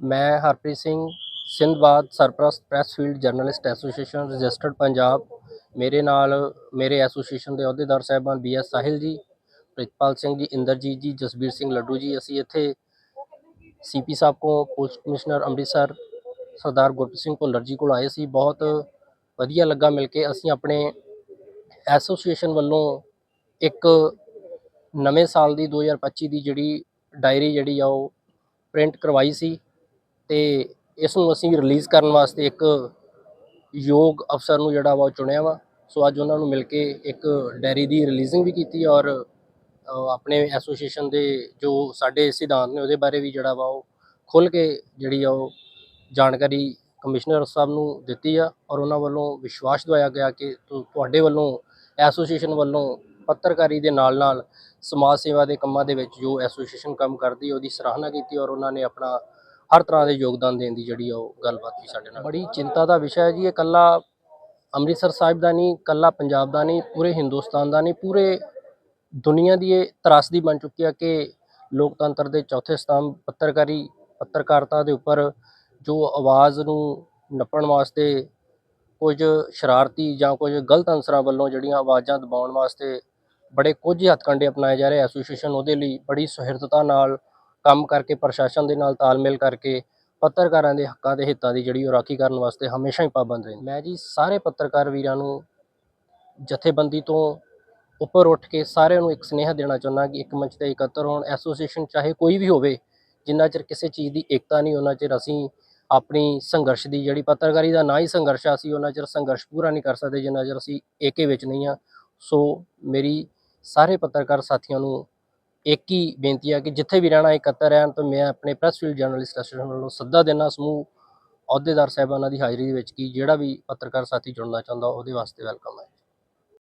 ਮੈਂ ਹਰਪ੍ਰੀਤ ਸਿੰਘ ਸਿੰਧਬਾਦ ਸਰਪ੍ਰਸਤ press field journalist association registered Punjab. ਮੇਰੇ ਨਾਲ, ਮੇਰੇ ਐਸੋਸੀਏਸ਼ਨ ਦੇ ਅਹੁਦੇਦਾਰ ਸਾਹਿਬਾਨ ਬੀ ਐਸ ਸਾਹਿਲ ਜੀ, ਪ੍ਰਿਤਪਾਲ ਸਿੰਘ ਜੀ, ਇੰਦਰਜੀਤ ਜੀ, ਜਸਬੀਰ ਸਿੰਘ ਲੱਡੂ ਜੀ। ਅਸੀਂ ਇੱਥੇ ਸੀਪੀ ਸਾਹਿਬ ਕੋ ਪੁਲਿਸ ਕਮਿਸ਼ਨਰ ਅੰਮ੍ਰਿਤਸਰ ਸਰਦਾਰ ਗੁਰਪ੍ਰੀਤ ਸਿੰਘ ਭੁੱਲਰ ਜੀ ਕੋਲ ਆਏ ਸੀ। ਬਹੁਤ ਵਧੀਆ ਲੱਗਾ ਮਿਲ ਕੇ ਅਸੀਂ ਆਪਣੇ ਐਸੋਸੀਏਸ਼ਨ ਵੱਲੋਂ ਇੱਕ ਨਵੇਂ ਸਾਲ ਦੀ 2025 ਦੀ ਜਿਹੜੀ ਡਾਇਰੀ ਜਿਹੜੀ ਆ ਉਹ ਪ੍ਰਿੰਟ ਕਰਵਾਈ ਸੀ। ਤੇ ਇਸ ਨੂੰ ਅਸੀਂ ਰਿਲੀਜ਼ ਕਰਨ ਵਾਸਤੇ ਇੱਕ ਯੋਗ ਅਫਸਰ ਨੂੰ ਜਿਹੜਾ ਵਾ ਉਹ ਚੁਣਿਆ ਵਾ। ਸੋ ਅੱਜ ਉਹਨਾਂ ਨੂੰ ਮਿਲ ਕੇ ਇੱਕ ਡਾਇਰੀ ਦੀ ਰਿਲੀਜ਼ਿੰਗ ਵੀ ਕੀਤੀ ਔਰ ਆਪਣੇ ਐਸੋਸੀਏਸ਼ਨ ਦੇ ਜੋ ਸਾਡੇ ਸਿਧਾਂਤ ਨੇ ਉਹਦੇ ਬਾਰੇ ਵੀ ਜਿਹੜਾ ਵਾ ਉਹ ਖੁੱਲ ਕੇ ਜਿਹੜੀ ਆ ਉਹ ਜਾਣਕਾਰੀ ਕਮਿਸ਼ਨਰ ਸਾਹਿਬ ਨੂੰ ਦਿੱਤੀ ਆ ਔਰ ਉਹਨਾਂ ਵੱਲੋਂ ਵਿਸ਼ਵਾਸ ਦਵਾਇਆ ਗਿਆ ਕਿ ਤੁਹਾਡੇ ਵੱਲੋਂ ਐਸੋਸੀਏਸ਼ਨ ਵੱਲੋਂ ਪੱਤਰਕਾਰੀ ਦੇ ਨਾਲ ਨਾਲ ਸਮਾਜ ਸੇਵਾ ਦੇ ਕੰਮਾਂ ਦੇ ਵਿੱਚ ਜੋ ਐਸੋਸੀਏਸ਼ਨ ਕੰਮ ਕਰਦੀ ਉਹਦੀ ਸਰਾਹਨਾ ਕੀਤੀ ਔਰ ਉਹਨਾਂ ਨੇ ਆਪਣਾ ਹਰ ਤਰ੍ਹਾਂ ਦੇ ਯੋਗਦਾਨ ਦੇਣ ਦੀ ਜਿਹੜੀ ਆ ਉਹ ਗੱਲਬਾਤ ਵੀ ਸਾਡੇ ਨਾਲ। ਬੜੀ ਚਿੰਤਾ ਦਾ ਵਿਸ਼ਾ ਹੈ ਜੀ, ਇਹ ਕੱਲਾ ਅੰਮ੍ਰਿਤਸਰ ਸਾਹਿਬ ਦਾ ਨਹੀਂ ਕੱਲਾ ਪੰਜਾਬ ਦਾ ਨਹੀਂ, ਪੂਰੇ ਹਿੰਦੁਸਤਾਨ ਦਾ ਨਹੀਂ, ਪੂਰੇ ਦੁਨੀਆ ਦੀ ਇਹ ਤਰਾਸਦੀ ਬਣ ਚੁੱਕੀ ਹੈ ਕਿ ਲੋਕਤੰਤਰ ਦੇ ਚੌਥੇ ਸਤੰਭ ਪੱਤਰਕਾਰੀ, ਪੱਤਰਕਾਰਤਾ ਦੇ ਉੱਪਰ ਜੋ ਆਵਾਜ਼ ਨੂੰ ਨੱਪਣ ਵਾਸਤੇ ਕੁਝ ਸ਼ਰਾਰਤੀ ਜਾਂ ਕੁਝ ਗਲਤ ਅਨਸਰਾਂ ਵੱਲੋਂ ਜਿਹੜੀਆਂ ਆਵਾਜ਼ਾਂ ਦਬਾਉਣ ਵਾਸਤੇ ਬੜੇ ਕੁਝ ਹੱਥਕੰਡੇ ਅਪਣਾਏ ਜਾ ਰਹੇ ਐਸੋਸੀਏਸ਼ਨ, ਉਹਦੇ ਲਈ ਬੜੀ ਸੁਹਿਰਦਤਾ ਨਾਲ ਕੰਮ ਕਰਕੇ, ਪ੍ਰਸ਼ਾਸਨ ਦੇ ਨਾਲ ਤਾਲਮੇਲ ਕਰਕੇ, ਪੱਤਰਕਾਰਾਂ ਦੇ ਹੱਕਾਂ ਦੇ ਹਿੱਤਾਂ ਦੀ ਜਿਹੜੀ ਉਹ ਰਾਖੀ ਕਰਨ ਵਾਸਤੇ ਹਮੇਸ਼ਾ ਹੀ ਪਾਬੰਦ ਰਹੇ ਮੈਂ ਜੀ ਸਾਰੇ ਪੱਤਰਕਾਰ ਵੀਰਾਂ ਨੂੰ ਜਥੇਬੰਦੀ ਤੋਂ ਉੱਪਰ ਉੱਠ ਕੇ ਸਾਰਿਆਂ ਨੂੰ ਇੱਕ ਸੁਨੇਹਾ ਦੇਣਾ ਚਾਹੁੰਦਾ ਕਿ ਇੱਕ ਮੰਚ ਤੇ ਇਕੱਤਰ ਹੋਣ। ਐਸੋਸੀਏਸ਼ਨ ਚਾਹੇ ਕੋਈ ਵੀ ਹੋਵੇ, ਜਿੰਨਾ ਚਿਰ ਕਿਸੇ ਚੀਜ਼ ਦੀ ਏਕਤਾ ਨਹੀਂ, ਉਹਨਾਂ ਚਿਰ ਅਸੀਂ ਆਪਣੀ ਸੰਘਰਸ਼ ਦੀ ਜਿਹੜੀ ਪੱਤਰਕਾਰੀ ਦਾ ਨਾ ਹੀ ਸੰਘਰਸ਼ ਆ, ਅਸੀਂ ਉਹਨਾਂ ਚਿਰ ਸੰਘਰਸ਼ ਪੂਰਾ ਨਹੀਂ ਕਰ ਸਕਦੇ, ਜਿੰਨਾ ਚਿਰ ਅਸੀਂ ਏਕੇ ਵਿੱਚ ਨਹੀਂ ਆ। ਸੋ ਮੇਰੀ ਸਾਰੇ ਪੱਤਰਕਾਰ ਸਾਥੀਆਂ ਨੂੰ ਇੱਕ ਹੀ ਬੇਨਤੀ ਆ ਕਿ ਜਿੱਥੇ ਵੀ ਰਹਿਣਾ, ਇਕੱਤਰ ਰਹਿਣ ਤੋਂ ਮੈਂ ਆਪਣੇ ਪ੍ਰੈਸ ਫੀਲਡ ਜਰਨਲਿਸਟ ਐਸੋਸੀਏਸ਼ਨ ਵੱਲੋਂ ਸੱਦਾ ਦੇਣਾ ਸਮੂਹ ਅਹੁਦੇਦਾਰ ਸਾਹਿਬਾਨਾਂ ਦੀ ਹਾਜ਼ਰੀ ਦੇ ਵਿੱਚ ਕਿ ਜਿਹੜਾ ਵੀ ਪੱਤਰਕਾਰ ਸਾਥੀ ਜੁੜਨਾ ਚਾਹੁੰਦਾ ਉਹਦੇ ਵਾਸਤੇ ਵੈਲਕਮ ਹੈ।